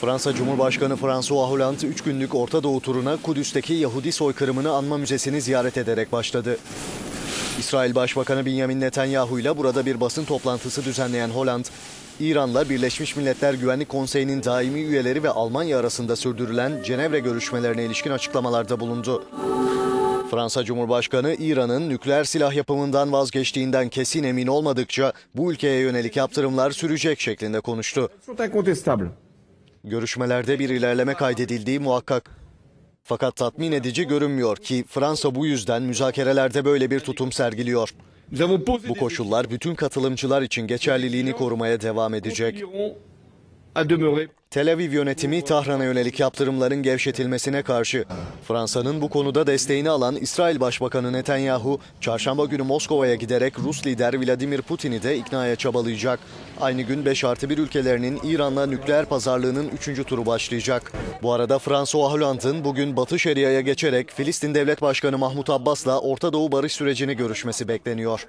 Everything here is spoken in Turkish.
Fransa Cumhurbaşkanı François Hollande 3 günlük Orta Doğu turuna Kudüs'teki Yahudi soykırımını anma müzesini ziyaret ederek başladı. İsrail Başbakanı Benjamin Netanyahu ile burada bir basın toplantısı düzenleyen Hollande, İran'la Birleşmiş Milletler Güvenlik Konseyi'nin daimi üyeleri ve Almanya arasında sürdürülen Cenevre görüşmelerine ilişkin açıklamalarda bulundu. Fransa Cumhurbaşkanı İran'ın nükleer silah yapımından vazgeçtiğinden kesin emin olmadıkça bu ülkeye yönelik yaptırımlar sürecek şeklinde konuştu. Görüşmelerde bir ilerleme kaydedildiği muhakkak. Fakat tatmin edici görünmüyor ki Fransa bu yüzden müzakerelerde böyle bir tutum sergiliyor. Bu koşullar bütün katılımcılar için geçerliliğini korumaya devam edecek. Tel Aviv yönetimi Tahran'a yönelik yaptırımların gevşetilmesine karşı. Fransa'nın bu konuda desteğini alan İsrail Başbakanı Netanyahu, çarşamba günü Moskova'ya giderek Rus lider Vladimir Putin'i de iknaya çabalayacak. Aynı gün 5 artı 1 ülkelerinin İran'la nükleer pazarlığının 3. turu başlayacak. Bu arada François Hollande'ın bugün Batı Şeria'ya geçerek Filistin Devlet Başkanı Mahmut Abbas'la Orta Doğu barış sürecini görüşmesi bekleniyor.